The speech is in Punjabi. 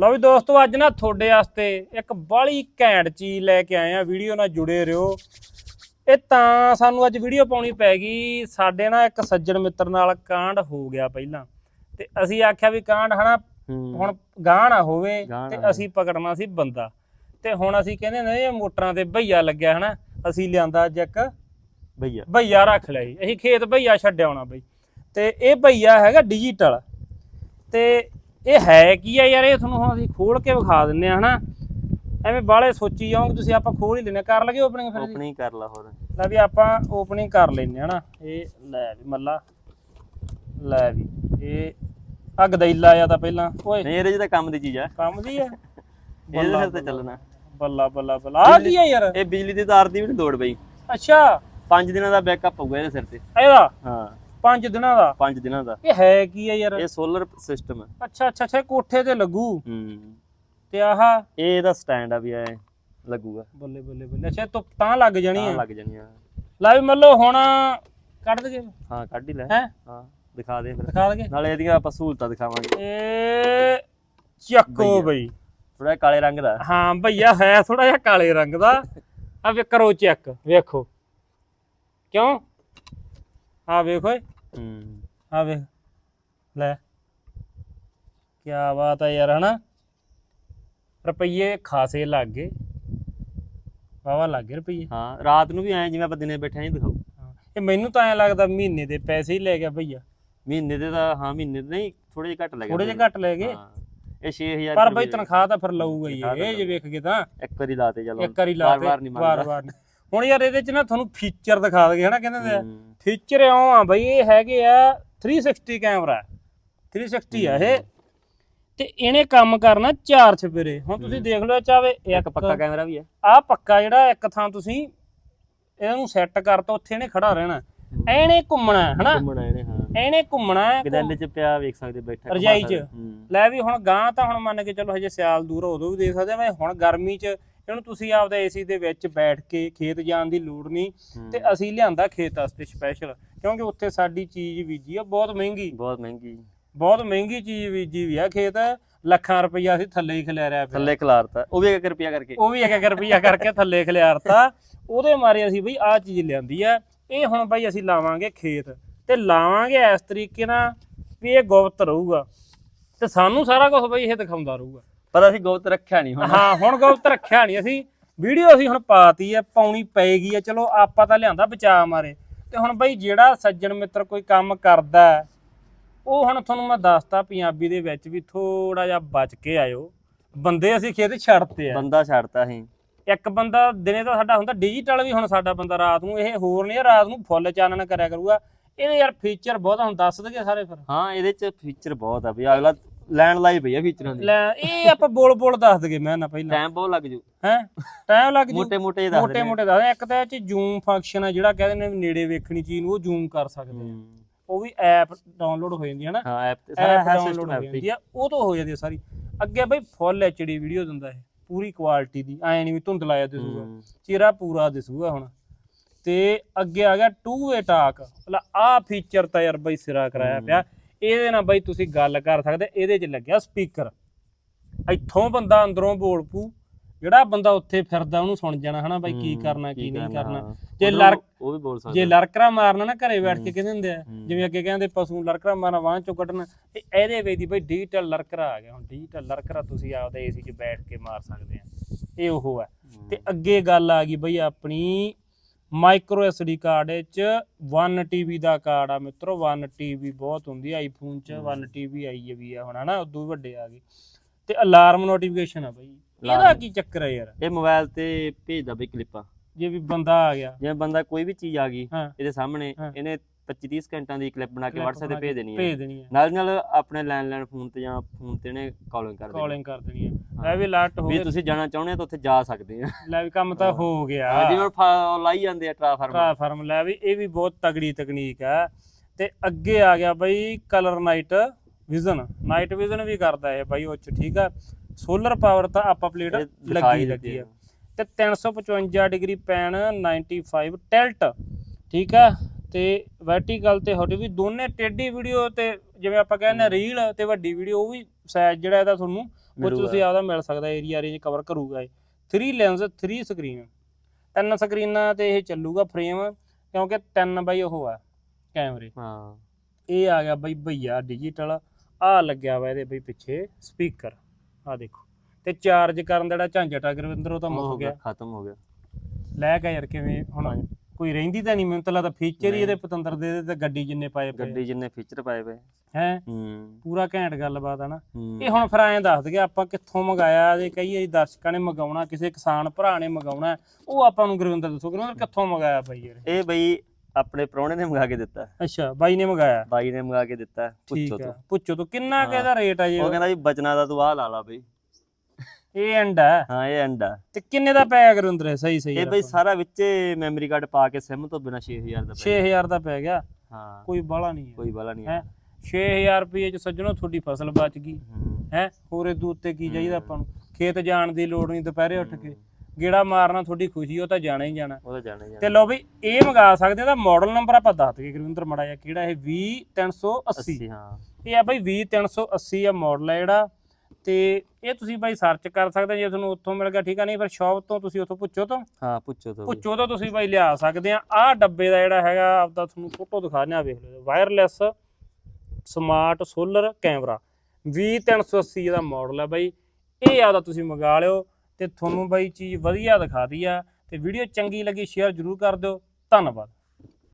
ਲਓ ਵੀ ਦੋਸਤੋ ਅੱਜ ਨਾ ਤੁਹਾਡੇ ਵਾਸਤੇ ਇੱਕ ਬਾਲੀ ਘੈਂਟ ਚੀਜ਼ ਲੈ ਕੇ ਆਏ ਆ। ਵੀਡੀਓ ਨਾਲ ਜੁੜੇ ਰਹੋ। ਇਹ ਤਾਂ ਸਾਨੂੰ ਅੱਜ ਵੀਡੀਓ ਪਾਉਣੀ ਪੈ ਗਈ। ਸਾਡੇ ਨਾਲ ਇੱਕ ਸੱਜਣ ਮਿੱਤਰ ਨਾਲ ਕਾਂਡ ਹੋ ਗਿਆ ਪਹਿਲਾਂ। ਤੇ ਅਸੀਂ ਆਖਿਆ ਵੀ ਕਾਂਡ ਹਨਾ ਹੁਣ ਗਾਂ ਨਾ ਹੋਵੇ ਤੇ ਅਸੀਂ ਪਕੜਨਾ ਸੀ ਬੰਦਾ। ਤੇ ਹੁਣ ਅਸੀਂ ਕਹਿੰਦੇ ਨੇ ਇਹ ਮੋਟਰਾਂ ਤੇ ਭਈਆ ਲੱਗਿਆ ਹਨਾ। ਅਸੀਂ ਲਿਆਂਦਾ ਅੱਜ ਇੱਕ ਭਈਆ ਭਈਆ ਰੱਖ ਲਿਆ ਜੀ ਅਸੀਂ ਖੇਤ ਭਈਆ ਛੱਡਿਆ ਹੋਣਾ ਬਈ। ਤੇ ਇਹ ਭਈਆ ਹੈਗਾ ਡਿਜੀਟਲ ਤੇ ਇਹ ਹੈ ਕੀ ਆ ਯਾਰ ਇਹ ਤੁਹਾਨੂੰ ਹੁਣ ਅਸੀਂ ਖੋਲ ਕੇ ਵਿਖਾ ਦਿੰਨੇ ਆ ਹਨਾ? ਐਵੇਂ ਬਾਹਲੇ ਸੋਚੀ ਜਾਓਗੇ ਤੁਸੀਂ ਆਪਾਂ ਖੋਲ ਹੀ ਲੈਨੇ ਕਰ ਲਗੇ ਓਪਨਿੰਗ ਫਿਰ? ਓਪਨਿੰਗ ਕਰ ਲਾ ਹੋਰ। ਲੈ ਵੀ ਆਪਾਂ ਓਪਨਿੰਗ ਕਰ ਲੈਨੇ ਹਨਾ? ਇਹ ਲੈ ਵੀ ਮੱਲਾ ਲੈ ਵੀ। ਇਹ ਆ ਗਦੈਲਾ ਆ ਤਾਂ ਪਹਿਲਾਂ। ਓਏ ਨਹੀਂ ਇਹਦੇ ਤਾਂ ਕੰਮ ਦੀ ਚੀਜ਼ ਆ। ਕੰਮ ਦੀ ਆ? ਇਹਦੇ ਸਿਰ ਤੇ ਚੱਲਣਾ। ਬੱਲਾ ਬੱਲਾ ਬੱਲਾ। ਆ ਕੀ ਆ ਯਾਰ? ਇਹ ਬਿਜਲੀ ਦੀ ਤਾਰ ਦੀ ਵੀ ਨੀ ਲੋੜ ਬਈ ਅੱਛਾ। 5 ਦਿਨਾਂ ਦਾ ਬੈਕਅਪ ਹੋਊਗਾ ਇਹਦੇ ਸਿਰ ਤੇ। ਇਹਦਾ? ਹਾਂ। 5 ਦਿਨਾਂ ਦਾ? 5 ਦਿਨਾਂ ਦਾ। ਇਹ ਹੈ ਕੀ ਆ ਯਾਰ? ਇਹ ਸੋਲਰ ਸਿਸਟਮ ਹੈ ਅੱਛਾ ਅੱਛਾ ਅੱਛਾ ਇਹ ਕੋਠੇ ਤੇ ਲੱਗੂ। ਹੂੰ। ਤੇ ਆਹ? ਇਹ ਇਹਦਾ ਸਟੈਂਡ ਆ ਵੀ ਐ ਲੱਗੂਗਾ। ਬੱਲੇ ਬੱਲੇ ਬੱਲੇ। ਅੱਛਾ ਧੁੱਪ ਤਾਂ ਲੱਗ ਜਾਣੀ ਆ। ਲੱਗ ਜਾਣੀ ਆ। ਲੈ ਵੀ ਮੱਲੋ ਹੁਣ ਕੱਢ ਦਗੇ ਹਾਂ ਕੱਢ ਹੀ ਲੈ। ਹੈ? ਹਾਂ ਦਿਖਾ ਦੇ ਫਿਰ। ਦਿਖਾ ਦਗੇ ਨਾਲੇ ਇਹਦੀਆਂ ਆਪਾਂ ਸਹੂਲਤਾਂ ਦਿਖਾਵਾਂਗੇ। ਇਹ ਚੱਕੋ ਬਈ। ਥੋੜਾ ਕਾਲੇ ਰੰਗ ਦਾ। ਹਾਂ ਭਈਆ ਹੈ ਥੋੜਾ ਜਿਹਾ ਕਾਲੇ ਰੰਗ ਦਾ। ਆ ਵੇ ਕਰੋ ਚੈੱਕ ਵੇਖੋ। ਕਿਉਂ? ਆ ਵੇਖੋ ਹੂੰ। ਆ ਵੇਖ ਲੈ। ਕੀ ਬਾਤ ਹੈ ਯਾਰ ਹਨਾ? ਰੁਪਈਏ ਖਾਸੇ ਲੱਗ ਗਏ। ਵਾਵਾ ਲੱਗ ਗਏ ਰੁਪਈਏ। ਹਾਂ ਰਾਤ ਨੂੰ ਵੀ ਐ ਜਿਵੇਂ ਆਪਾਂ ਦਿਨੇ ਬੈਠੇ ਆਂ ਦਿਖਾਓ। ਇਹ ਮੈਨੂੰ ਤਾਂ ਐ ਲੱਗਦਾ ਮਹੀਨੇ ਦੇ ਪੈਸੇ ਹੀ ਲੈ ਗਿਆ ਭਈਆ। ਮਹੀਨੇ ਦੇ ਤਾਂ ਹਾਂ ਮਹੀਨੇ ਦੇ ਨਹੀਂ ਥੋੜੇ ਜਿਹਾ ਘੱਟ ਲੱਗਿਆ ਥੋੜੇ ਜਿਹਾ ਘੱਟ ਲੈ ਗਏ। ਇਹ 6000 ਪਰ ਬਈ ਤਨਖਾਹ ਤਾਂ ਫਿਰ ਲਊਗਾ ਹੀ ਇਹ ਜੇ ਵੇਖ ਕੇ ਤਾਂ। ਇੱਕ ਵਾਰੀ ਲਾਤੇ ਚਲੋ ਇੱਕ ਵਾਰੀ ਲਾ ਵਾਰ ਵਾਰ ਨਹੀਂ ਹੁਣ ਯਾਰ ਇਹਦੇ ਚ ਨਾ ਤੁਹਾਨੂੰ ਫੀਚਰ ਦਿਖਾ ਦਗੇ ਹਨਾ ਕਹਿੰਦੇ ਨੇ। ਫੀਚਰ ਇਉਂ ਆ ਬਈ ਇਹ ਹੈਗੇ ਆ 360 ਕੈਮਰਾ 360 ਆ ਇਹ। ਤੇ ਇਹਨੇ ਕੰਮ ਕਰਨਾ ਚਾਰ ਛਪੇਰੇ ਹੁਣ ਤੁਸੀਂ ਦੇਖ ਲਓ ਚਾਵੇ ਇੱਕ ਪੱਕਾ ਕੈਮਰਾ ਵੀ ਹੈ ਆ ਪੱਕਾ ਜਿਹੜਾ ਇੱਕ ਥਾਂ ਤੁਸੀਂ ਇਹਨੂੰ ਸੈੱਟ ਕਰਤਾ ਉੱਥੇ ਇਹਨੇ ਖੜਾ ਰਹਿਣਾ। ਐਨੇ ਘੁੰਮਣਾ ਹਨਾ? ਘੁੰਮਣਾ ਇਹਨੇ ਹਾਂ। ਐਨੇ ਘੁੰਮਣਾ ਗਦੈਲੇ ਚ ਪਿਆ ਵੇਖ ਸਕਦੇ ਬੈਠਾ ਰਜਾਈ 'ਚ। ਲੈ ਵੀ ਹੁਣ ਗਾਂ ਤਾਂ ਹੁਣ ਮੰਨ ਕੇ ਚਲੋ ਹਜੇ ਸਿਆਲ ਦੂਰ ਆ, ਉਦੋਂ ਵੀ ਦੇਖ ਸਕਦੇ ਆ ਮੈਂ ਹੁਣ ਗਰਮੀ 'ਚ ਇਹਨੂੰ ਤੁਸੀਂ ਆਪਦਾ ਏਸੀ ਦੇ ਵਿੱਚ ਬੈਠ ਕੇ ਖੇਤ ਜਾਣ ਦੀ ਲੋੜ ਨਹੀਂ। ਤੇ ਅਸੀਂ ਲਿਆਂਦਾ ਖੇਤ ਵਾਸਤੇ ਸਪੈਸ਼ਲ ਕਿਉਂਕਿ ਉੱਥੇ ਸਾਡੀ ਚੀਜ਼ ਬੀਜੀ ਆ ਬਹੁਤ ਮਹਿੰਗੀ। ਬਹੁਤ ਮਹਿੰਗੀ। ਬਹੁਤ ਮਹਿੰਗੀ ਚੀਜ਼ ਬੀਜੀ ਵੀ ਆ ਖੇਤ ਲੱਖਾਂ ਰੁਪਈਆ ਅਸੀਂ ਥੱਲੇ ਹੀ ਖਿਲਾਰਿਆ ਪਿਆ। ਥੱਲੇ ਖਲਾਰਤਾ ਉਹ ਵੀ 1 ਰੁਪਿਆ ਕਰਕੇ। ਉਹ ਵੀ ਇੱਕ ਇੱਕ ਰੁਪਈਆ ਕਰਕੇ ਥੱਲੇ ਖਿਲਾਰਤਾ। ਉਹਦੇ ਮਾਰੇ ਅਸੀਂ ਬਈ ਆਹ ਚੀਜ਼ ਲਿਆਂਦੀ ਆ ਇਹ ਹੁਣ ਬਈ ਅਸੀਂ ਲਾਵਾਂਗੇ ਖੇਤ। ਤੇ ਲਾਵਾਂਗੇ ਇਸ ਤਰੀਕੇ ਨਾਲ ਵੀ ਇਹ ਗੁਪਤ ਰਹੂਗਾ। ਤੇ ਸਾਨੂੰ ਸਾਰਾ ਕੁਝ ਬਈ ਇਹ ਦਿਖਾਉਂਦਾ ਰਹੂਗਾ। ਪਰ ਅਸੀਂ ਗੁਪਤ ਰੱਖਿਆ ਨਹੀਂ ਹੁਣ। ਹਾਂ ਹੁਣ ਗੁਪਤ ਰੱਖਿਆ ਨਹੀਂ ਅਸੀਂ। ਵੀਡੀਓ ਅਸੀਂ ਹੁਣ ਪਾਤੀ ਆ ਪਾਉਣੀ ਪਏਗੀ ਆ। ਚਲੋ ਆਪਾਂ ਤਾਂ ਲਿਆਂਦਾ ਬਚਾ ਮਾਰੇ। ਤੇ ਹੁਣ ਬਈ ਜਿਹੜਾ ਸੱਜਣ ਮਿੱਤਰ ਕੋਈ ਕੰਮ ਕਰਦਾ ਉਹ ਹੁਣ ਤੁਹਾਨੂੰ ਮੈਂ ਦੱਸਤਾ ਪੰਜਾਬੀ ਦੇ ਵਿੱਚ ਵੀ ਥੋੜਾ ਜਿਹਾ ਬਚ ਕੇ ਆਇਓ। ਬੰਦੇ ਅਸੀਂ ਖੇਤ ਛੱਡਤੇ ਆ। ਬੰਦਾ ਛੱਡਤਾ ਅਸੀਂ। ਇੱਕ ਬੰਦਾ ਦਿਨੇ ਤਾਂ ਸਾਡਾ ਹੁੰਦਾ ਡਿਜੀਟਲ ਵੀ ਹੁਣ ਸਾਡਾ ਬੰਦਾ ਰਾਤ ਨੂੰ ਇਹ ਹੋਰ ਨਹੀਂ ਆ, ਰਾਤ ਨੂੰ ਫੁੱਲ ਚਾਨਣ ਕਰਿਆ ਕਰੂਗਾ। ਇਹਦੇ ਯਾਰ ਫੀਚਰ ਬਹੁਤ ਹੁਣ ਦੱਸ ਦਗੇ ਸਾਰੇ ਫਿਰ। ਹਾਂ ਇਹਦੇ ਚ ਫੀਚਰ ਬਹੁਤ ਆ ਵੀ ਅਗਲਾ ਲੈਣ ਲਾਈ ਪਈ ਆ ਫੀਚਰਾਂ ਦੀ। ਲੈ ਇਹ ਆਪਾਂ ਬੋਲ ਬੋਲ ਦੱਸ ਦਗੇ ਮੈਂ ਨਾ ਪਹਿਲਾਂ। ਟਾਈਮ ਬਹੁਤ ਲੱਗ ਜੂ। ਹੈ? ਟਾਈਮ ਲੱਗ ਜੂ। ਮੋਟੇ ਮੋਟੇ ਦੱਸ ਮੋਟੇ ਮੋਟੇ ਦੱਸ ਇੱਕ ਤਾਂ ਇਹ ਚ ਜ਼ੂਮ ਫੰਕਸ਼ਨ ਆ ਜਿਹੜਾ ਕਹਿੰਦੇ ਨੇ ਵੀ ਨੇੜੇ ਵੇਖਣੀ ਚੀਜ਼ ਨੂੰ ਉਹ ਜ਼ੂਮ ਕਰ ਸਕਦੇ ਆ। ਉਹ ਵੀ ਐਪ ਡਾਊਨਲੋਡ ਹੋ ਜਾਂਦੀ ਹੈ ਨਾ ਹਾਂ ਐਪ ਤੇ ਸਾਰਾ ਐਪ ਹੈ ਡਾਊਨਲੋਡ ਸਿਸਟਮ ਹੋ। ਐਪ ਜਾਂਦੀ ਆ। ਉਹ ਤੋਂ ਹੋ ਜਾਂਦੀ ਆ ਸਾਰੀ। ਅੱਗੇ ਬਈ ਫੁੱਲ ਐਚਡੀ ਵੀਡੀਓ ਦਿੰਦਾ ਇਹ। ਪੂਰੀ ਕੁਆਲਿਟੀ ਦੀ। ਐ ਨਹੀਂ ਵੀ ਧੁੰਦਲਾ ਜਿਹਾ ਦਿਸੂਗਾ ਚਿਹਰਾ ਪੂਰਾ ਦਿਸੂਗਾ ਹੁਣ। ਤੇ ਅੱਗੇ ਆ ਗਿਆ 2 ਵੇ ਟਾਕ ਮਤਲਬ ਆ ਫੀਚਰ ਤਾਂ ਯਾਰ ਬਈ ਸਿਰਾ ਕਰਾਇਆ ਪਿਆ। ਇਹਦੇ ਨਾਲ ਬਈ ਤੁਸੀਂ ਗੱਲ ਕਰ ਸਕਦੇ ਇਹਦੇ 'ਚ ਲੱਗਿਆ ਸਪੀਕਰ ਇੱਥੋਂ ਬੰਦਾ ਅੰਦਰੋਂ ਬੋਲ ਪੂ ਜਿਹੜਾ ਬੰਦਾ ਉੱਥੇ ਫਿਰਦਾ ਉਹਨੂੰ ਸੁਣ ਜਾਣਾ ਹਨਾ ਬਈ ਕੀ ਕਰਨਾ ਕੀ ਨਹੀਂ ਕਰਨਾ। ਜੇ ਲੜ- ਉਹ ਵੀ ਬੋਲ ਸਕਦਾ। ਜੇ ਲੜਕਰਾ ਮਾਰਨਾ ਨਾ ਘਰੇ ਬੈਠ ਕੇ। ਕਹਿੰਦੇ ਹੁੰਦੇ ਆ। ਜਿਵੇਂ ਅੱਗੇ ਕਹਿੰਦੇ ਪਸ਼ੂ ਨੂੰ ਲੜਕਰਾ ਮਾਰਨਾ ਵਾਂ ਚੋਂ ਕੱਢਣਾ ਤੇ ਇਹਦੇ ਵਿੱਚ ਦੀ ਬਈ ਡਿਜੀਟਲ ਲੜਕਰਾ ਆ ਗਿਆ ਹੁਣ। ਡਿਜੀਟਲ ਲੜਕਰਾ ਤੁਸੀਂ ਆਪਦੇ ਏਸੀ 'ਚ ਬੈਠ ਕੇ ਮਾਰ ਸਕਦੇ ਆ। ਇਹ ਉਹ ਹੈ। ਤੇ ਅੱਗੇ ਗੱਲ ਆ ਗਈ ਬਈ ਆਪਣੀ ਮਾਈਕਰੋ ਐਸਡੀ ਕਾਰਡ ਵਿੱਚ 1 ਟੀਬੀ ਦਾ ਕਾਰਡ ਆ ਮਿੱਤਰੋ 1 ਟੀਬੀ ਬਹੁਤ ਹੁੰਦੀ ਆ ਆਈਫੋਨ 'ਚ 1 ਟੀਬੀ ਆਈ ਵੀ ਆ ਹੁਣ ਹਨਾ ਉਦੋਂ ਵੱਡੇ ਆ ਗਏ। ਤੇ ਅਲਾਰਮ ਨੋਟੀਫਿਕੇਸ਼ਨ ਆ ਬਈ ਇਹਦਾ। ਕੀ ਚੱਕਰ ਆ ਯਾਰ? ਇਹ ਮੋਬਾਈਲ ਤੇ ਭੇਜਦਾ ਬਈ ਕਲਿੱਪਾਂ ਜੇ ਵੀ ਬੰਦਾ ਆ ਗਿਆ। ਜਿਵੇਂ ਬੰਦਾ ਕੋਈ ਵੀ ਚੀਜ਼ ਆ ਗਈ ਇਹਦੇ ਸਾਹਮਣੇ। ਇਹਨੇ 25 30 ਸਕਿੰਟਾਂ ਦੀ ਕਲਿੱਪ ਬਣਾ ਕੇ WhatsApp ਤੇ ਭੇਜ ਦੇਣੀ ਹੈ ਭੇਜ ਦੇਣੀ ਹੈ ਨਾਲ ਨਾਲ ਆਪਣੇ ਲੈਂਡਲਾਈਨ ਫੋਨ ਤੇ ਜਾਂ ਫੋਨ ਤੇ ਇਹਨੇ ਕਾਲਿੰਗ ਕਰ ਦੇਣੀ ਕਾਲਿੰਗ ਕਰ ਦੇਣੀ ਹਾਂ। ਲੈ ਵੀ ਲੱਟ ਹੋ ਵੀ ਗਿਆ ਤੁਸੀਂ ਜਾਣਾ ਚਾਹੁੰਦੇ ਤਾਂ ਉੱਥੇ ਜਾ ਸਕਦੇ ਆ। ਲੈ ਵੀ ਕੰਮ ਤਾਂ ਹੋ। ਗਿਆ। ਜਿਵੇਂ ਫਾ- ਲਾਈ ਜਾਂਦੇ ਆ ਟ੍ਰਾਫਾਰਮ ਟ੍ਰਾਂਸਫਾਰਮ ਲੈ ਵੀ ਇਹ ਵੀ ਬਹੁਤ ਤਗੜੀ ਤਕਨੀਕ ਹੈ। ਤੇ ਅੱਗੇ ਆ ਗਿਆ ਬਈ colour night vision night vision ਵੀ ਕਰਦਾ ਇਹ ਬਾਈ ਉਹ ਚ ਠੀਕ ਆ? ਸੋਲਰ ਪਾਵਰ ਤਾਂ ਆਪਾਂ ਪਲੇਟ ਲੱਗੀ ਲੱਗੀ ਆ। ਤੇ 355 ਡਿਗਰੀ ਪੈਨ 95 ਟੈਲਟ ਠੀਕ ਆ? ਤੇ ਵਰਟੀਕਲ ਤੇ ਹੋਟੀ ਵੀ ਦੋਨੇ ਟੇਢੀ ਵੀਡੀਓ ਤੇ ਜਿਵੇਂ ਆਪਾਂ ਕਹਿੰਦੇ ਰੀਲ ਤੇ ਵੱਡੀ ਵੀਡੀਓ ਉਹ ਵੀ ਸਾਈਜ਼ ਜਿਹੜਾ ਇਹਦਾ ਤੁਹਾਨੂੰ ਉਹ 'ਚ। ਤੁਸੀਂ ਆਪਦਾ ਮਿਲ ਸਕਦਾ ਏਰੀਆ ਰੇਂਜ ਕਵਰ ਕਰੂਗਾ ਇਹ। 3 ਲੈਂਸ 3 ਸਕਰੀਨ ਤਿੰਨ ਸਕਰੀਨਾਂ ਤੇ ਇਹ ਚੱਲੂਗਾ ਫਰੇਮ ਕਿਉਂਕਿ ਤਿੰਨ ਬਾਈ ਉਹ ਆ ਕੈਮਰੇ। ਹਾਂ। ਇਹ ਆ ਗਿਆ ਬਈ ਭਈਆ ਡਿਜੀਟਲ ਆ ਲੱਗਿਆ ਵਾ ਇਹਦੇ ਬਈ ਪਿੱਛੇ ਸਪੀਕਰ ਆ ਦੇਖੋ। ਤੇ ਚਾਰਜ ਕਰਨ ਦਾ ਜਿਹੜਾ ਝੰਜਟ ਆ ਗੁਰਵਿੰਦਰ ਉਹ ਤਾਂ ਮੁੱਕ ਗਿਆ। ਖਤਮ ਹੋ ਗਿਆ। ਲੈ ਕੇ ਯਾਰ ਕਿਵੇਂ ਹੁਣ ਕੋਈ ਰਹਿੰਦੀ ਤਾਂ ਨਹੀਂ ਮੈਨੂੰ ਤਾਂ ਲੱਗਦਾ ਫੀਚਰ ਹੀ। ਇਹਦੇ ਪਤੰਦਰ ਦੇ ਤੇ ਗੱਡੀ ਜਿੰਨੇ ਪਾਏ ਪਏ ਗੱਡੀ ਜਿੰਨੇ ਫੀਚਰ ਪਾਏ ਪਏ। ਹੈ? ਹੂੰ। ਪੂਰਾ ਘੈਂਟ ਗੱਲਬਾਤ ਆ ਨਾ। ਹੂੰ। ਇਹ ਹੁਣ ਫਿਰ ਐਂ ਦੱਸ ਦਈਏ ਆਪਾਂ ਕਿੱਥੋਂ ਮੰਗਾਇਆ ਜੇ ਕਈ ਵਾਰੀ ਦਰਸ਼ਕਾਂ ਨੇ ਮੰਗਾਉਣਾ ਕਿਸੇ ਕਿਸਾਨ ਭਰਾ ਨੇ ਮੰਗਾਉਣਾ ਉਹ ਆਪਾਂ ਨੂੰ ਗੁਰਵਿੰਦਰ ਦੱਸੋ ਗੁਰਵਿੰਦਰ ਕਿੱਥੋਂ ਮੰਗਾਇਆ ਬਾਈ ਯਾਰ? ਇਹ ਬਈ ਆਪਣੇ ਪ੍ਰਾਹੁਣੇ ਨੇ ਮੰਗਾ ਕੇ ਦਿੱਤਾ। ਅੱਛਾ ਬਾਈ ਨੇ ਮੰਗਾਇਆ? ਬਾਈ ਨੇ ਮੰਗਾ ਕੇ ਦਿੱਤਾ ਠੀਕ ਪੁੱਛੋ ਆ ਤੋਂ। ਪੁੱਛੋ ਤੋਂ ਕਿੰਨਾ ਕੁ। ਇਹਦਾ ਰੇਟ ਆ ਜੀ ਉਹ ਕਹਿੰਦਾ ਜੀ ਬਚਨਾ ਦਾ ਤੂੰ ਆਹ ਲਾ ਲਾ ਬਈ। ਇਹ ਐਂਡ ਹੈ ਹਾਂ ਇਹ ਆ। ਤੇ ਕਿੰਨੇ ਦਾ ਪਿਆ ਗੁਰਵਿੰਦਰ ਇਹ? ਸਹੀ ਸਹੀ ਇਹ ਬਈ ਸਾਰਾ ਵਿੱਚੇ ਮੈਮਰੀ ਕਾਰਡ ਪਾ ਕੇ ਸਿਮ ਤੋਂ ਬਿਨਾ 6000 ਦਾ ਪਿਆ। 6000 ਦਾ ਪੈ ਗਿਆ। ਹਾਂ। ਕੋਈ ਬਾਲਾ ਨਹੀਂ ਹੈ। ਕੋਈ ਵਾਲਾ ਨਹੀਂ ਹੈ। 6000 ਰੁਪਏ ਚ ਸੱਜਣੋ ਤੁਹਾਡੀ ਫਸਲ ਬਚ ਗਈ। ਹੂੰ। ਹੋਰ ਇਹ ਉੱਤੇ ਕੀ ਚਾਹੀਦਾ ਆਪਾਂ ਨੂੰ? ਖੇਤ ਜਾਣ ਦੀ ਲੋੜ ਨਹੀਂ ਦੁਪਹਿਰੇ ਉੱਠ ਕੇ। ਗੇੜਾ ਮਾਰਨਾ ਤੁਹਾਡੀ ਖੁਸ਼ੀ ਉਹ ਤਾਂ ਜਾਣਾ ਹੀ ਜਾਣਾ। ਉਹ ਤਾਂ ਜਾਣੇ ਜਾਣੇ। ਤੇ ਲਓ ਵੀ ਇਹ ਮੰਗਾ ਸਕਦੇ ਆ ਤਾਂ ਮਾਡਲ ਨੰਬਰ ਆਪਾਂ ਦੱਸ ਦਈਏ ਗੁਰਵਿੰਦਰ ਮੜਾ ਜਿਹਾ ਕਿਹੜਾ ਇਹ 20380 80 ਹਾਂ। ਇਹ ਆ ਬਾਈ 20380 ਆ ਮਾਡਲ ਆ ਜਿਹੜਾ। ਤੇ ਇਹ ਤੁਸੀਂ ਬਾਈ ਸਰਚ ਕਰ ਸਕਦੇ ਜੇ ਤੁਹਾਨੂੰ ਉੱਥੋਂ ਮਿਲ ਗਿਆ ਠੀਕ ਆ? ਨਹੀਂ ਫਿਰ ਸ਼ਾਪ ਤੋਂ ਤੁਸੀਂ ਉੱਥੋਂ ਪੁੱਛੋ ਤੋਂ। ਹਾਂ ਪੁੱਛੋ ਤੋਂ। ਪੁੱਛੋ ਤੋਂ ਤੁਸੀਂ ਬਾਈ ਲਿਆ ਸਕਦੇ ਆ। ਆਹ ਡੱਬੇ ਦਾ ਜਿਹੜਾ ਹੈਗਾ ਆਪਦਾ ਤੁਹਾਨੂੰ ਫੋਟੋ ਦਿਖਾਣੇ ਆ ਵੇਖ ਲਓ ਵਾਇਰਲੈਸ ਸਮਾਰਟ ਸੋਲਰ ਕੈਮਰਾ 20380 ਦਾ ਮਾਡਲ ਹੈ ਬਾਈ। ਇਹ ਆਪਦਾ ਤੁਸੀਂ ਮੰਗਾ ਲਿਓ ਤੇ ਤੁਹਾਨੂੰ ਬਾਈ ਚੀਜ਼ ਵਧੀਆ ਦਿਖਾਦੀ ਆ। ਤੇ ਵੀਡੀਓ ਚੰਗੀ ਲੱਗੀ ਸ਼ੇਅਰ ਜ਼ਰੂਰ ਕਰ ਦਿਓ। ਧੰਨਵਾਦ।